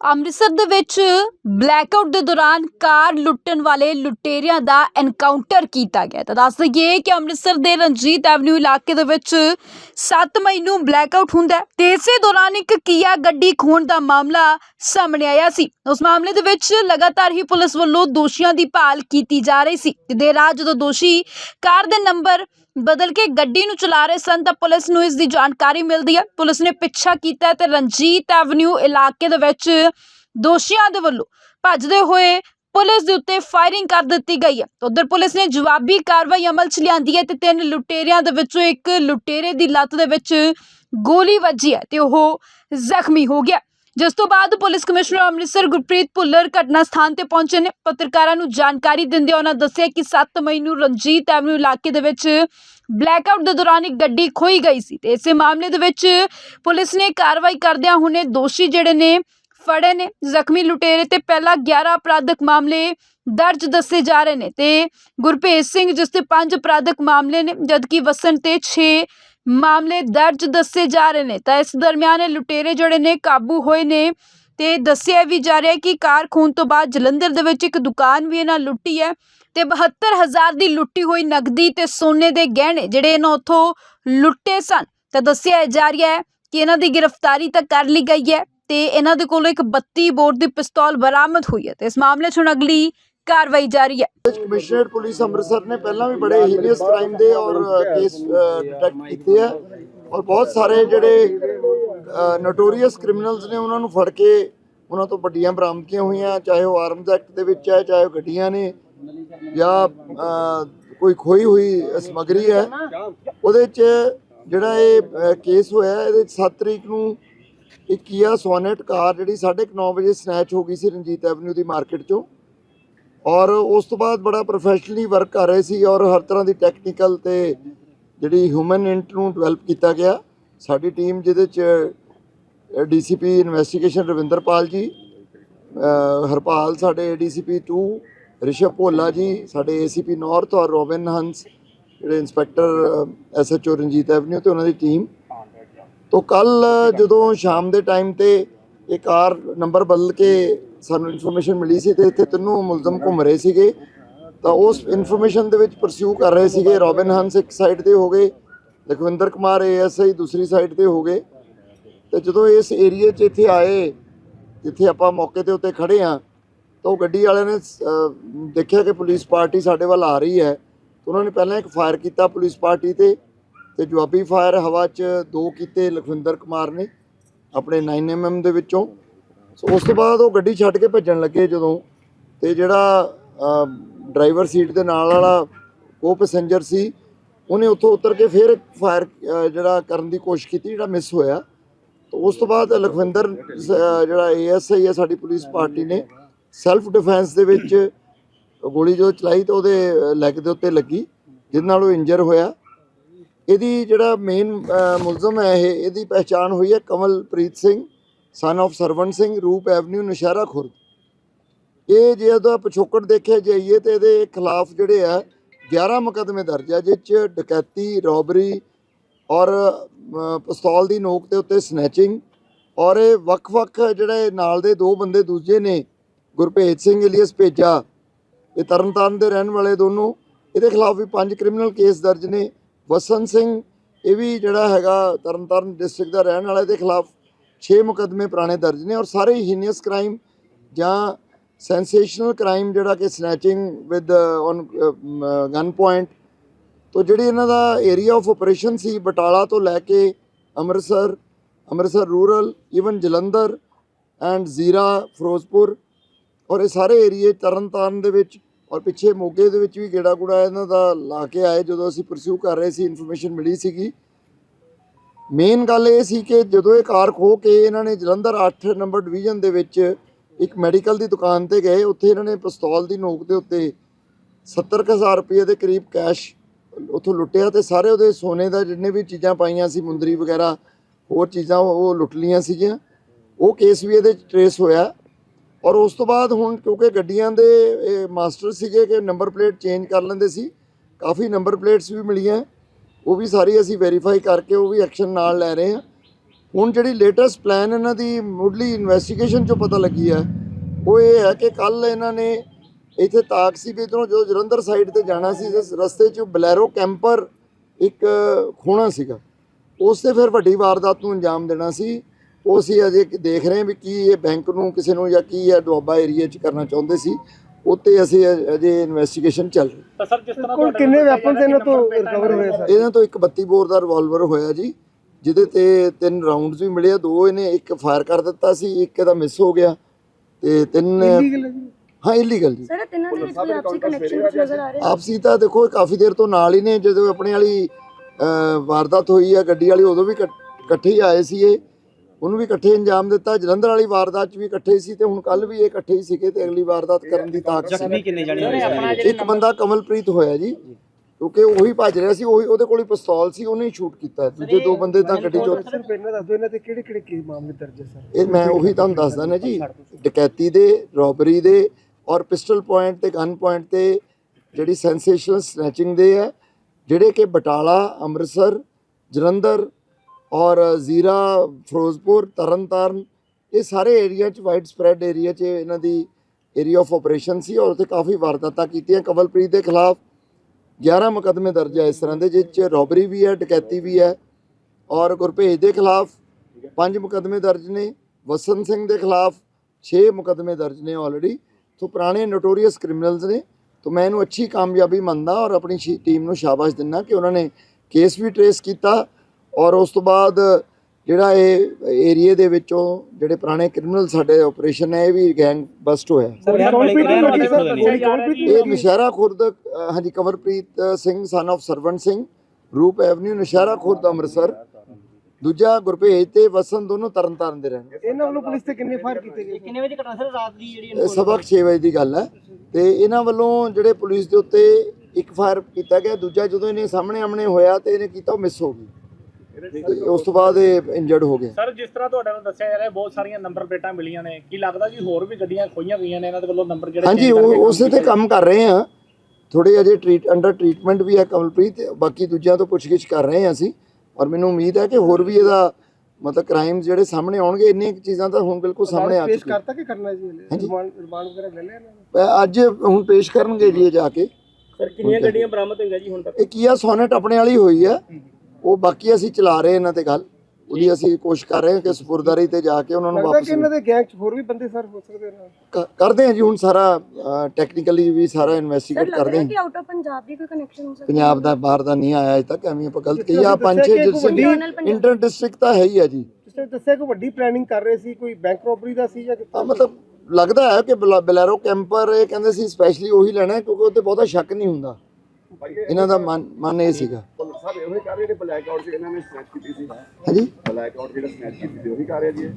ਅੰਮ੍ਰਿਤਸਰ ਦੇ ਵਿੱਚ ਬਲੈਕਆਊਟ ਦੇ ਦੌਰਾਨ ਕਾਰ ਲੁੱਟਣ ਵਾਲੇ ਲੁਟੇਰਿਆਂ ਦਾ ਐਨਕਾਊਂਟਰ ਕੀਤਾ ਗਿਆ ਤਾਂ ਦੱਸ ਦਈਏ ਕਿ ਅੰਮ੍ਰਿਤਸਰ ਦੇ ਰਣਜੀਤ ਐਵਨਿਊ ਇਲਾਕੇ ਦੇ ਵਿੱਚ 7 ਮਈ ਨੂੰ ਬਲੈਕਆਊਟ ਹੁੰਦਾ ਤੇ ਇਸੇ ਦੌਰਾਨ ਇੱਕ ਕੀਆ ਗੱਡੀ ਖੋਣ ਦਾ ਮਾਮਲਾ ਸਾਹਮਣੇ ਆਇਆ ਸੀ। ਉਸ ਮਾਮਲੇ ਦੇ ਵਿੱਚ ਲਗਾਤਾਰ ਹੀ ਪੁਲਿਸ ਵੱਲੋਂ ਦੋਸ਼ੀਆਂ ਦੀ ਭਾਲ ਕੀਤੀ ਜਾ ਰਹੀ ਸੀ। ਤੇ ਦੇਰ ਰਾਤ ਜਦੋਂ ਦੋਸ਼ੀ ਕਾਰ ਦੇ ਨੰਬਰ ਬਦਲ ਕੇ ਗੱਡੀ ਨੂੰ ਚਲਾ ਰਹੇ ਸਨ ਤਾਂ ਪੁਲਿਸ ਨੂੰ ਇਸ ਦੀ ਜਾਣਕਾਰੀ ਮਿਲਦੀ ਹੈ। ਪੁਲਿਸ ਨੇ ਪਿੱਛਾ ਕੀਤਾ ਤੇ ਰਣਜੀਤ ਐਵਨਿਊ ਇਲਾਕੇ ਦੇ ਵਿੱਚ ਦੋਸ਼ੀਆਂ ਦੇ ਵੱਲੋਂ ਭੱਜਦੇ ਹੋਏ ਪੁਲਿਸ ਦੇ ਉੱਤੇ ਫਾਇਰਿੰਗ ਕਰ ਦਿੱਤੀ ਗਈ ਹੈ। ਉਧਰ ਪੁਲਿਸ ਨੇ ਜਵਾਬੀ ਕਾਰਵਾਈ ਅਮਲ 'ਚ ਲਿਆਂਦੀ ਹੈ ਤੇ ਤਿੰਨ ਲੁਟੇਰਿਆਂ ਦੇ ਵਿੱਚੋਂ ਇੱਕ ਲੁਟੇਰੇ ਦੀ ਲੱਤ ਦੇ ਵਿੱਚ ਗੋਲੀ ਵੱਜੀ ਹੈ ਤੇ ਉਹ ਜ਼ਖਮੀ ਹੋ ਗਿਆ। ਜਿਸ ਤੋਂ ਬਾਅਦ ਪੁਲਿਸ ਕਮਿਸ਼ਨਰ ਅੰਮ੍ਰਿਤਸਰ ਗੁਰਪ੍ਰੀਤ ਭੁੱਲਰ ਘਟਨਾ ਸਥਾਨ ਤੇ ਪਹੁੰਚੇ ਨੇ। ਪੱਤਰਕਾਰਾਂ ਨੂੰ ਜਾਣਕਾਰੀ ਦਿੰਦੇ ਉਹਨਾਂ ਦੱਸਿਆ ਕਿ 7 ਮਈ ਨੂੰ ਰਣਜੀਤ ਐਵਨਿਊ ਇਲਾਕੇ ਦੇ ਵਿੱਚ ਬਲੈਕਆਊਟ ਦੇ ਦੌਰਾਨ ਇੱਕ ਗੱਡੀ ਖੋਈ ਗਈ ਸੀ ਤੇ ਇਸੇ ਮਾਮਲੇ ਦੇ ਵਿੱਚ ਪੁਲਿਸ ਨੇ ਕਾਰਵਾਈ ਕਰਦਿਆਂ ਹੁਣੇ ਦੋਸ਼ੀ ਜਿਹੜੇ ਨੇ ਫੜੇ ਨੇ। ਜ਼ਖਮੀ ਲੁਟੇਰੇ ਤੇ ਪਹਿਲਾਂ 11 ਅਪਰਾਧਕ ਮਾਮਲੇ ਦਰਜ ਦੱਸੇ ਜਾ ਰਹੇ ਨੇ ਤੇ ਗੁਰਭੇਜ ਸਿੰਘ ਜਿਸ ਤੇ 5 ਅਪਰਾਧਕ ਮਾਮਲੇ ਨੇ, ਜਦਕਿ ਵਸਣ ਤੇ 6 ਮਾਮਲੇ ਦਰਜ ਦੱਸੇ ਜਾ ਰਹੇ ਨੇ। ਤਾਂ ਇਸ ਦਰਮਿਆਨ ਇਹ ਲੁਟੇਰੇ ਜਿਹੜੇ ਨੇ, ਕਾਬੂ ਹੋਏ ਨੇ ਤੇ ਦੱਸਿਆ ਵੀ ਜਾ ਰਿਹਾ ਕਿ ਕਾਰ ਖੂਨ ਤੋਂ ਬਾਅਦ ਜਲੰਧਰ ਦੇ ਵਿੱਚ ਇੱਕ ਦੁਕਾਨ ਵੀ ਇਹਨਾਂ ਲੁੱਟੀ ਹੈ ਤੇ 72000 ਦੀ ਲੁੱਟੀ ਹੋਈ ਨਗਦੀ ਤੇ ਸੋਨੇ ਦੇ ਗਹਿਣੇ ਜਿਹੜੇ ਇਹਨਾਂ ਉੱਥੋਂ ਲੁੱਟੇ ਸਨ। ਤਾਂ ਦੱਸਿਆ ਜਾ ਰਿਹਾ ਹੈ ਕਿ ਇਹਨਾਂ ਦੀ ਗ੍ਰਿਫਤਾਰੀ ਤਾਂ ਕਰ ਲਈ ਗਈ ਹੈ ਤੇ ਇਹਨਾਂ ਦੇ ਕੋਲੋਂ ਇੱਕ 32 ਬੋਰ ਦੀ ਪਿਸਤੌਲ ਬਰਾਮਦ ਹੋਈ ਹੈ। ਤੇ ਇਸ ਮਾਮਲੇ 'ਚ ਹੁਣ ਅਗਲੀ ਕਾਰਵਾਈ ਜਾਰੀ ਹੈ। ਕਮਿਸ਼ਨਰੇਟ ਪੁਲਿਸ ਅੰਮ੍ਰਿਤਸਰ ਨੇ ਪਹਿਲਾਂ ਵੀ ਬੜੇ ਹੀਰੀਅਸ ਕ੍ਰਾਈਮ ਦੇ ਔਰ ਕੇਸ ਡਿਟੈਕਟ ਕੀਤੇ ਆ ਔਰ ਬਹੁਤ ਸਾਰੇ ਜਿਹੜੇ ਨੋਟੋਰੀਅਸ ਕ੍ਰਿਮੀਨਲਸ ਨੇ ਉਹਨਾਂ ਨੂੰ ਫੜ ਕੇ ਉਹਨਾਂ ਤੋਂ ਵੱਡੀਆਂ ਬਰਾਮਦਗੀਆਂ ਹੋਈਆਂ, ਚਾਹੇ ਉਹ ਆਰਮਜ਼ ਐਕਟ ਦੇ ਵਿੱਚ ਹੈ, ਚਾਹੇ ਉਹ ਗੱਡੀਆਂ ਨੇ ਜਾਂ ਕੋਈ ਖੋਈ ਹੋਈ ਸਮਗਰੀ ਹੈ। ਉਹਦੇ 'ਚ ਜਿਹੜਾ ਇਹ ਕੇਸ ਹੋਇਆ, ਇਹਦੇ 'ਚ 7 ਤਰੀਕ ਨੂੰ ਇੱਕ ਕੀਆ ਸੋਨੇਟ ਕਾਰ ਜਿਹੜੀ 9:30 ਵਜੇ ਸਨੈਚ ਹੋ ਗਈ ਸੀ ਰਣਜੀਤ ਐਵਨਿਊ ਦੀ ਮਾਰਕੀਟ 'ਚੋਂ। ਔਰ ਉਸ ਤੋਂ ਬਾਅਦ ਬੜਾ ਪ੍ਰੋਫੈਸ਼ਨਲੀ ਵਰਕ ਕਰ ਰਹੇ ਸੀ ਔਰ ਹਰ ਤਰ੍ਹਾਂ ਦੀ ਟੈਕਨੀਕਲ ਤੇ ਜਿਹੜੀ ਹਿਊਮਨ ਇੰਟ ਨੂੰ ਡਿਵੈਲਪ ਕੀਤਾ ਗਿਆ। ਸਾਡੀ ਟੀਮ ਜਿਹਦੇ ਚ ਡੀਸੀਪੀ ਇਨਵੈਸਟੀਗੇਸ਼ਨ ਰਵਿੰਦਰਪਾਲ ਜੀ ਹਰਪਾਲ ਸਾਡੇ ਡੀਸੀਪੀ 2 ਰਿਸ਼ਵ ਭੋਲਾ ਜੀ, ਸਾਡੇ ਏਸੀਪੀ ਨਾਰਥ ਔਰ ਰੋਬਿਨ ਹੰਸ, ਜਿਹੜੇ ਇਨਸਪੈਕਟਰ ਐਸਐਚਓ ਰਣਜੀਤ ਐਵਨਿਊ ਤੇ ਉਹਨਾਂ ਦੀ ਟੀਮ ਤੋਂ ਕੱਲ ਜਦੋਂ ਸ਼ਾਮ ਦੇ ਟਾਈਮ ਤੇ ਇਹ ਕਾਰ ਨੰਬਰ ਬਦਲ ਕੇ ਸਾਨੂੰ ਇਨਫੋਰਮੇਸ਼ਨ ਮਿਲੀ ਸੀ ਤੇ ਇੱਥੇ ਤਿੰਨੋਂ ਮੁਲਜ਼ਮ ਘੁੰਮ ਰਹੇ ਸੀਗੇ। ਤਾਂ ਉਸ ਇਨਫੋਰਮੇਸ਼ਨ ਦੇ ਵਿੱਚ ਪਰਸਿਊ ਕਰ ਰਹੇ ਸੀਗੇ। ਰੋਬਿਨ ਹੰਸ ਇੱਕ ਸਾਈਡ ਤੇ ਹੋ ਗਏ, ਲਖਵਿੰਦਰ ਕੁਮਾਰ ਏਐਸਆਈ ਦੂਸਰੀ ਸਾਈਡ ਤੇ ਹੋ ਗਏ। ਤੇ ਜਦੋਂ ਇਸ ਏਰੀਏ 'ਚ ਇੱਥੇ ਆਏ, ਜਿੱਥੇ ਆਪਾਂ ਮੌਕੇ ਤੇ ਉੱਤੇ ਖੜੇ ਆ ਤਾਂ ਉਹ ਗੱਡੀ ਵਾਲਿਆਂ ਨੇ ਦੇਖਿਆ ਕਿ ਪੁਲਿਸ ਪਾਰਟੀ ਸਾਡੇ ਵੱਲ ਆ ਰਹੀ ਹੈ। ਉਹਨਾਂ ਨੇ ਪਹਿਲਾਂ ਇੱਕ ਫਾਇਰ ਕੀਤਾ ਪੁਲਿਸ ਪਾਰਟੀ ਤੇ ਤੇ ਜਵਾਬੀ ਫਾਇਰ ਹਵਾ 'ਚ ਦੋ ਕੀਤੇ ਲਖਵਿੰਦਰ ਕੁਮਾਰ ਨੇ, ਆਪਣੇ 9mm ਦੇ ਵਿੱਚੋਂ। ਸੋ ਉਸ ਤੋਂ ਬਾਅਦ ਉਹ ਗੱਡੀ ਛੱਡ ਕੇ ਭੱਜਣ ਲੱਗੇ ਜਦੋਂ ਤੇ ਜਿਹੜਾ ਡਰਾਈਵਰ ਸੀਟ ਦੇ ਨਾਲ ਵਾਲਾ ਕੋ ਪੈਸੇਂਜਰ ਸੀ, ਉਹਨੇ ਉੱਥੋਂ ਉਤਰ ਕੇ ਫਿਰ ਫਾਇਰ ਜਿਹੜਾ ਕਰਨ ਦੀ ਕੋਸ਼ਿਸ਼ ਕੀਤੀ ਜਿਹੜਾ ਮਿਸ ਹੋਇਆ। ਤਾਂ ਉਸ ਤੋਂ ਬਾਅਦ ਲਖਵਿੰਦਰ ਸ- ਜਿਹੜਾ ਏਐਸਆਈ ਹੈ ਸਾਡੀ ਪੁਲਿਸ ਪਾਰਟੀ ਨੇ ਸੈਲਫ ਡਿਫੈਂਸ ਦੇ ਵਿੱਚ ਗੋਲੀ ਜੋ ਚਲਾਈ ਤਾਂ ਉਹਦੇ ਲੈਗ ਦੇ ਉੱਤੇ ਲੱਗੀ ਜਿਸ ਨਾਲ ਉਹ ਇੰਜਰ ਹੋਇਆ। ਇਹਦੀ ਜਿਹੜਾ ਮੇਨ ਮੁਲਜ਼ਮ ਹੈ ਇਹ, ਇਹਦੀ ਪਹਿਚਾਣ ਹੋਈ ਹੈ ਕਮਲਪ੍ਰੀਤ ਸਿੰਘ। ਸਨ of Sarwan Singh Roop avenue Naushera Khurd ਇਹ ਜੇ ਉਹਦਾ ਪਿਛੋਕੜ ਦੇਖਿਆ ਜਾਈਏ ਤੇ ਇਹਦੇ ਖਿਲਾਫ ਜਿਹੜੇ ਆ 11 ਮੁਕੱਦਮੇ ਦਰਜ ਆ ਜਿਸ ਚ ਡਕੈਤੀ ਰੋਬਰੀ ਔਰ ਅ, ਪਿਸਤੌਲ ਦੀ ਨੋਕ ਦੇ ਉੱਤੇ ਸਨੈਚਿੰਗ ਔਰ ਇਹ ਵੱਖ-ਵੱਖ ਜਿਹੜੇ ਨਾਲ ਦੇ ਦੋ ਬੰਦੇ ਦੂਜੇ ਨੇ ਗੁਰਭੇਜ ਸਿੰਘ ਇਲੀਅਸ ਭੇਜਾ। ਇਹ ਤਰਨਤਾਰਨ ਦੇ ਰਹਿਣ ਵਾਲੇ ਦੋਨੋਂ। ਇਹਦੇ ਖਿਲਾਫ ਵੀ ਪੰਜ ਕ੍ਰਿਮੀਨਲ ਕੇਸ ਦਰਜ ਨੇ। ਵਸਨ ਸਿੰਘ ਇਹ ਵੀ ਜਿਹੜਾ ਹੈਗਾ ਤਰਨਤਾਰਨ ਡਿਸਟ੍ਰਿਕਟ ਦਾ ਰਹਿਣ ਵਾਲਾ ਇਹਦੇ ਖਿਲਾਫ 6 ਮੁਕੱਦਮੇ ਪੁਰਾਣੇ ਦਰਜ ਨੇ ਔਰ ਸਾਰੇ ਹੀਨੀਅਸ ਕ੍ਰਾਈਮ ਜਾਂ ਸੈਂਸੇਸ਼ਨਲ ਕ੍ਰਾਈਮ ਜਿਹੜਾ ਕਿ snatching with on gun point ਤੋਂ ਜਿਹੜੀ ਇਹਨਾਂ ਦਾ ਏਰੀਆ ਆਫ ਆਪਰੇਸ਼ਨ ਸੀ, ਬਟਾਲਾ ਤੋਂ ਲੈ ਕੇ Amritsar Amritsar rural even Jalandhar and Zira, Ferozepur ਔਰ ਇਹ ਸਾਰੇ ਏਰੀਏ ਤਰਨਤਾਰਨ ਦੇ ਵਿੱਚ ਔਰ ਪਿੱਛੇ ਮੋਗੇ ਦੇ ਵਿੱਚ ਵੀ ਗੇੜਾ ਗੁੜਾ ਇਹਨਾਂ ਦਾ ਲਾ ਕੇ ਆਏ ਜਦੋਂ ਅਸੀਂ ਪਰਸਿਊ ਕਰ ਰਹੇ ਸੀ ਇਨਫੋਰਮੇਸ਼ਨ ਮਿਲੀ ਸੀਗੀ। ਮੇਨ ਗੱਲ ਇਹ ਸੀ ਕਿ ਜਦੋਂ ਇਹ ਕਾਰ ਖੋ ਕੇ ਇਹਨਾਂ ਨੇ ਜਲੰਧਰ 8 ਨੰਬਰ ਡਿਵੀਜ਼ਨ ਦੇ ਵਿੱਚ ਇੱਕ ਮੈਡੀਕਲ ਦੀ ਦੁਕਾਨ ਤੇ ਗਏ, ਉੱਥੇ ਇਹਨਾਂ ਨੇ ਪਿਸਤੌਲ ਦੀ ਨੋਕ ਦੇ ਉੱਤੇ 70000 ਰੁਪਏ ਦੇ ਕਰੀਬ ਕੈਸ਼ ਉੱਥੋਂ ਲੁੱਟਿਆ ਤੇ ਸਾਰੇ ਉਹਦੇ ਸੋਨੇ ਦਾ ਜਿੰਨੇ ਵੀ ਚੀਜ਼ਾਂ ਪਾਈਆਂ ਸੀ, ਮੁੰਦਰੀ ਵਗੈਰਾ, ਹੋਰ ਚੀਜ਼ਾਂ ਉਹ ਲੁੱਟ ਲੀਆਂ ਸੀਗੀਆਂ। ਉਹ ਕੇਸ ਵੀ ਇਹਦੇ ਚ ਟਰੇਸ ਹੋਇਆ। ਔਰ ਉਸ ਤੋਂ ਬਾਅਦ ਹੁਣ ਕਿਉਂਕਿ ਗੱਡੀਆਂ ਦੇ, ਇਹ ਮਾਸਟਰ ਸੀਗੇ ਕਿ ਨੰਬਰ ਪਲੇਟ ਚੇਂਜ ਕਰ ਲੈਂਦੇ ਸੀ, ਕਾਫੀ ਨੰਬਰ ਪਲੇਟਸ ਵੀ ਮਿਲੀਆਂ। ਉਹ ਵੀ ਸਾਰੀ ਅਸੀਂ ਵੈਰੀਫਾਈ ਕਰਕੇ ਉਹ ਵੀ ਐਕਸ਼ਨ ਨਾਲ ਲੈ ਰਹੇ ਹਾਂ। ਹੁਣ ਜਿਹੜੀ ਲੇਟੈਸਟ ਪਲਾਨ ਇਹਨਾਂ ਦੀ ਮੁੱਢਲੀ ਇਨਵੈਸਟੀਗੇਸ਼ਨ ਚੋਂ ਪਤਾ ਲੱਗੀ ਹੈ, ਉਹ ਇਹ ਹੈ ਕਿ ਕੱਲ ਇਹਨਾਂ ਨੇ ਇੱਥੇ ਤਾਕਸੀ ਵੀ ਇੱਧਰੋਂ ਜੋ ਜਲੰਧਰ ਸਾਈਡ ਤੇ ਜਾਣਾ ਸੀ ਇਸ ਰਸਤੇ 'ਚ ਬਲੈਰੋ ਕੈਂਪਰ ਇੱਕ ਖੋਣਾ ਸੀਗਾ ਉਸ ਤੇ ਫਿਰ ਵੱਡੀ ਵਾਰਦਾਤ ਨੂੰ ਅੰਜਾਮ ਦੇਣਾ ਸੀ। ਉਹ ਅਸੀਂ ਅਜੇ ਦੇਖ ਰਹੇ ਹਾਂ ਵੀ ਕੀ ਇਹ ਬੈਂਕ ਨੂੰ ਕਿਸੇ ਨੂੰ ਜਾਂ ਕੀ ਹੈ ਦੁਆਬਾ ਏਰੀਆ 'ਚ ਕਰਨਾ ਚਾਹੁੰਦੇ ਸੀ। ਉੱਤੇ ਅਸੀਂ ਅ- ਅਜੇ ਇਨਵੈਸਟੀਗੇਸ਼ਨ ਚੱਲ ਰਹੀ। ਤਾਂ ਸਰ ਜਿਸ ਤਰ੍ਹਾਂ ਕੋਲ ਤੁਹਾਡੇ ਕਿੰਨੇ ਕੋਲ ਵੈਪਨਸ ਇਹਨਾਂ ਤੋਂ ਰਿਕਵਰ ਹੋਏ ਸਰ? ਇਹਨਾਂ ਤੋਂ ਇੱਕ 32 ਬੋਰ ਦਾ ਰਿਵਾਲਵਰ ਹੋਇਆ ਜੀ ਜਿਹਦੇ ਤੇ ਤਿੰਨ ਰਾਉਂਡਸ ਵੀ ਮਿਲੇ ਆ ਦੋ ਇਹਨੇ ਇੱਕ ਫਾਇਰ ਕਰ ਦਿੱਤਾ ਸੀ ਇੱਕ ਇਹਦਾ ਮਿਸ ਹੋ ਗਿਆ ਤੇ ਤਿੰਨ ਹੈ ਇਲੀਗਲ ਜੀ। ਸਰ ਤਿੰਨਾਂ ਦੇ ਵਿੱਚ ਕੋਈ ਆਪਸੀ ਕਨੈਕਸ਼ਨ ਕੁਝ ਨਜ਼ਰ ਆ ਰਿਹਾ? ਆਪਸੀ ਤਾਂ ਦੇਖੋ ਇਹ ਕਾਫੀ ਦੇਰ ਤੋਂ ਨਾਲ ਹੀ ਨੇ ਜਦੋਂ ਆਪਣੇ ਵਾਲੀ ਅਹ, ਵਾਰਦਾਤ ਹੋਈ ਆ ਗੱਡੀ ਵਾਲੀ ਉਦੋਂ ਵੀ ਇਕੱਠ- ਇਕੱਠੇ ਹੀ ਆਏ ਸੀ ਇਹ ਉਹਨੂੰ ਵੀ ਇਕੱਠੇ ਅੰਜਾਮ ਦਿੱਤਾ ਜਲੰਧਰ ਵਾਲੀ ਵਾਰਦਾਤ 'ਚ ਵੀ ਇਕੱਠੇ ਸੀ ਤੇ ਹੁਣ ਕੱਲ ਵੀ ਇਹ ਇਕੱਠੇ ਹੀ ਸੀਗੇ ਤੇ ਅਗਲੀ ਵਾਰਦਾਤ ਕਰਨ ਦੀ ਤਾਕਤ ਸੀ ਜ਼ਖਮੀ ਕਿੰਨੇ ਜਾਣੇ ਹੋਏ ਜਿਹੜੇ ਇੱਕ ਬੰਦਾ ਕਮਲਪ੍ਰੀਤ ਹੋਇਆ ਜੀ ਕਿਉਂਕਿ ਉਹੀ ਭੱਜ ਰਿਹਾ ਸੀ ਉਹੀ ਉਹਦੇ ਕੋਲ ਹੀ ਪਿਸਤੌਲ ਸੀ ਉਹਨੇ ਹੀ ਸ਼ੂਟ ਕੀਤਾ। ਦੂਜੇ ਦੋ ਬੰਦੇ ਤਾਂ ਗੱਡੀ 'ਚੋਂ ਸਰ ਪਹਿਲਾਂ ਦੱਸ ਦਿਓ ਇਹਨਾਂ ਤੇ ਕਿਹੜੇ ਕਿਹੜੇ ਕੇਸ ਮਾਮਲੇ ਦਰਜ ਹੈ ਸਰ? ਇਹ ਮੈਂ ਉਹੀ ਤੁਹਾਨੂੰ ਦੱਸਦਾ ਨਾ ਜੀ ਡਕੈਤੀ ਦੇ ਰੋਬਰੀ ਦੇ ਔਰ ਪਿਸਟਲ ਪੁਆਇੰਟ ਤੇ ਗਨ ਪੁਆਇੰਟ ਤੇ ਜਿਹੜੀ ਸੈਂਸੇਸ਼ਨਲ ਸਨੈਚਿੰਗ ਦੇ ਹੈ ਜਿਹੜੇ ਕਿ ਬਟਾਲਾ ਅੰਮ੍ਰਿਤਸਰ ਜਲੰਧਰ ਔਰ ਜ਼ੀਰਾ, ਫਿਰੋਜ਼ਪੁਰ, ਤਰਨਤਾਰਨ, ਇਹ ਸਾਰੇ ਏਰੀਆ 'ਚ ਵਾਈਡ ਸਪਰੈਡ ਏਰੀਆ 'ਚ ਇਹਨਾਂ ਦੀ ਏਰੀਆ ਆਫ ਆਪਰੇਸ਼ਨ ਸੀ ਔਰ ਉੱਥੇ ਕਾਫੀ ਵਾਰਦਾਤਾਂ ਕੀਤੀਆਂ। ਕਵਲਪ੍ਰੀਤ ਦੇ ਖਿਲਾਫ 11 ਮੁਕੱਦਮੇ ਦਰਜ ਹੈ ਇਸ ਤਰ੍ਹਾਂ ਦੇ, ਜਿਸ 'ਚ ਰੋਬਰੀ ਵੀ ਹੈ, ਡਕੈਤੀ ਵੀ ਹੈ ਔਰ ਗੁਰਭੇਜ ਦੇ ਖਿਲਾਫ ਪੰਜ ਮੁਕੱਦਮੇ ਦਰਜ ਨੇ ਵਸਨ ਸਿੰਘ ਦੇ ਖਿਲਾਫ 6 ਮੁਕੱਦਮੇ ਦਰਜ ਨੇ ਆਲਰੇਡੀ ਤੋਂ ਪੁਰਾਣੇ ਨੋਟੋਰੀਅਸ ਕ੍ਰਿਮੀਨਲਸ ਨੇ, ਤੋਂ ਮੈਂ ਇਹਨੂੰ ਅੱਛੀ ਕਾਮਯਾਬੀ ਮੰਨਦਾ ਔਰ ਆਪਣੀ ਟੀਮ ਨੂੰ ਸ਼ਾਬਾਸ਼ ਦਿੰਦਾ ਕਿ ਉਹਨਾਂ ਨੇ ਕੇਸ ਵੀ ਟਰੇਸ ਕੀਤਾ ਔਰ ਉਸ ਤੋਂ ਬਾਅਦ ਜਿਹੜਾ ਇਹ ਏਰੀਏ ਦੇ ਵਿੱਚੋਂ ਜਿਹੜੇ ਪੁਰਾਣੇ ਕ੍ਰਿਮੀਨਲ ਸਾਡੇ ਆਪਰੇਸ਼ਨ ਹੈ ਇਹ ਵੀ ਗੈਂਗ ਬਸਟ ਹੋਇਆ। ਇਹ ਨਸ਼ਹਿਰਾ ਖੁਰਦ ਹਾਂਜੀ ਕਵਰਪ੍ਰੀਤ ਸਿੰਘ ਸਨ of ਸਰਵੰਟ ਸਿੰਘ ਰੂਪ ਐਵਨਿਊ ਨਸ਼ਹਿਰਾ ਖੁਰਦ ਅੰਮ੍ਰਿਤਸਰ। ਦੂਜਾ ਗੁਰਭੇਜ ਤੇ ਵਸਨ ਦੋਨੋਂ ਤਰਨਤਾਰਨ ਦੇ ਰਹਿਣ। ਇਹਨਾਂ ਵੱਲੋਂ ਪੁਲਿਸ ਤੇ ਕਿੰਨੇ ਫਾਇਰ ਕੀਤੇ ਗਏ? ਕਿੰਨੇ ਵਜੇ ਘਟਨਾ ਸਰ? ਰਾਤ ਦੀ ਜਿਹੜੀ ਇਹ ਸਬਕ 6 ਵਜੇ ਦੀ ਗੱਲ ਹੈ। ਤੇ ਇਹਨਾਂ ਵੱਲੋਂ ਜਿਹੜੇ ਪੁਲਿਸ ਦੇ ਉੱਤੇ ਇੱਕ ਫਾਇਰ ਕੀਤਾ ਗਿਆ ਦੂਜਾ ਜਦੋਂ ਇਹਨੇ ਸਾਹਮਣੇ ਆਮਣੇ ਹੋਇਆ ਤੇ ਇਹਨੇ ਕੀਤਾ ਉਹ ਮਿਸ ਹੋ ਗਈ। ਤੇ ਉਸ ਤੋਂ ਬਾਅਦ ਇਹ ਇੰਜਰਡ ਹੋ ਗਿਆ ਸਰ ਜਿਸ ਤਰ੍ਹਾਂ ਤੁਹਾਡੇ ਨੂੰ ਦੱਸਿਆ ਜਾ ਰਿਹਾ ਬਹੁਤ ਸਾਰੀਆਂ ਨੰਬਰ ਪਲੇਟਾਂ ਮਿਲੀਆਂ ਨੇ। ਕੀ ਲੱਗਦਾ ਜੀ ਹੋਰ ਵੀ ਗੱਡੀਆਂ ਖੋਈਆਂ ਗਈਆਂ ਨੇ? ਇਹਨਾਂ ਦੇ ਵੱਲੋਂ ਨੰਬਰ ਜਿਹੜੇ ਹਾਂਜੀ ਉਸੇ ਤੇ ਕੰਮ ਕਰ ਰਹੇ ਆ ਥੋੜੇ ਅਜੇ ਟ੍ਰੀਟ ਅੰਡਰ ਟ੍ਰੀਟਮੈਂਟ ਵੀ ਹੈ ਕਮਲਪ੍ਰੀਤ ਬਾਕੀ ਦੂਜਿਆਂ ਤੋਂ ਪੁੱਛਗਿੱਛ ਕਰ ਰਹੇ ਹਾਂ ਅਸੀਂ। ਔਰ ਮੈਨੂੰ ਉਮੀਦ ਹੈ ਕਿ ਹੋਰ ਵੀ ਇਹਦਾ ਮਤਲਬ ਕ੍ਰਾਈਮਸ ਜਿਹੜੇ ਸਾਹਮਣੇ ਆਉਣਗੇ ਇੰਨੀਆਂ ਕੁ ਚੀਜ਼ਾਂ ਤਾਂ ਹੁਣ ਬਿਲਕੁਲ ਸਾਹਮਣੇ ਆ ਪੇਸ਼ ਚੁੱਕੀਆਂ। ਕਰਤਾ ਕਿ ਕਰਨਾ ਜੀ। ਰਿਮਾਂਡ ਰਿਮਾਂਡ ਵਗੈਰਾ ਲੈ ਲਿਆ ਅੱਜ ਹੁਣ ਪੇਸ਼ ਕਰਨਗੇ ਜੀ ਇਹ ਜਾ ਕੇ। ਸਰ ਕਿੰਨੀਆਂ ਗੱਡੀਆਂ ਬਰਾਮਦ ਹੋਈਆਂ ਜੀ ਹੁਣ ਤੱਕ? ਇਹ ਕੀਆ ਸੋਨਟ ਆਪਣੇ ਵਾਲੀ ਹੋਈ ਹੈ। ਉਹ ਬਾਕੀ ਅਸੀਂ ਚਲਾ ਰਹੇ ਇਹਨਾਂ ਤੇ ਗੱਲ। ਉਹਦੀ ਅਸੀਂ ਕੋਸ਼ਿਸ਼ ਕਰ ਰਹੇ ਹਾਂ ਕਿ ਸਪੁਰਦਾਰੀ ਤੇ ਜਾ ਕੇ ਉਹਨਾਂ ਨੂੰ ਲੱਗਦਾ ਵਾਪਸ ਕਿ ਇਹਨਾਂ ਦੇ ਗੈਂਗ ਚ ਹੋਰ ਵੀ ਬੰਦੇ ਸਰ ਹੋ ਸਕਦੇ ਨੇ ਕ- ਕਰਦੇ ਹਾਂ ਜੀ ਹੁਣ ਸਾਰਾ ਟੈਕਨੀਕਲੀ ਵੀ ਸਾਰਾ ਸਰ ਇਨਵੈਸਟੀਗੇਟ ਲੱਗ ਕਰਦੇ ਰਿਹਾ ਹਾਂ। ਕਿ ਆਊਟ ਆਫ ਪੰਜਾਬ ਵੀ ਕੋਈ ਕਨੈਕਸ਼ਨ ਹੋ ਸਕਦਾ ਪੰਜਾਬ ਦਾ ਬਾਹਰ ਦਾ ਨਹੀਂ ਆਇਆ ਅਜੇ ਤੱਕ ਐਵੇਂ ਆਪਾਂ ਗਲਤ ਕਹੀ ਆ ਪੰਜ ਛੇ ਜਿਸਮ internal ਪੰਜਾਬ- ਇੰਟਰ ਡਿਸਟ੍ਰਿਕਟ ਤਾਂ ਹੈ ਹੀ ਆ ਜੀ। ਤਰ੍ਹਾਂ ਦੱਸਿਆ ਕਿ ਵੱਡੀ ਪਲੈਨਿੰਗ ਕਰ ਰਹੇ ਸੀ ਕੋਈ ਬੈਂਕ ਰੋਬਰੀ ਦਾ ਸੀ ਜਾਂ ਕਿੱਦਾਂ ਮਤਲਬ ਲੱਗਦਾ ਹੈ ਕਿ ਬਲਾ- ਬਲੈਰੋ ਕੈਂਪਰ ਇਹ ਕਹਿੰਦੇ ਸੀ ਸਪੈਸ਼ਲੀ ਉਹੀ ਲੈਣਾ ਹੈ ਕਿਉਂਕਿ ਉੱਤੇ ਬਹੁਤਾ ਸ਼ੱਕ ਨਹੀਂ ਹੁੰਦਾ। ਇਹਨਾਂ ਦਾ ਮਨ ਮਨ ਇਹ ਸੀਗਾ। ਸਰ ਇਹੋ ਹੀ ਕਰ ਰਹੇ ਨੇ ਬਲੈਕ ਆਊਟ ਇਹਨਾਂ ਨੇ ਸਨੈਚ ਕੀਤੀ ਸੀ। ਹਾਂਜੀ? ਬਲੈਕ ਆਊਟ ਜਿਹੜਾ ਸਨੈਚ ਕੀਤੀ ਸੀ ਉਹੀ ਕਰ ਰਹੇ ਜੀ ਇਹ?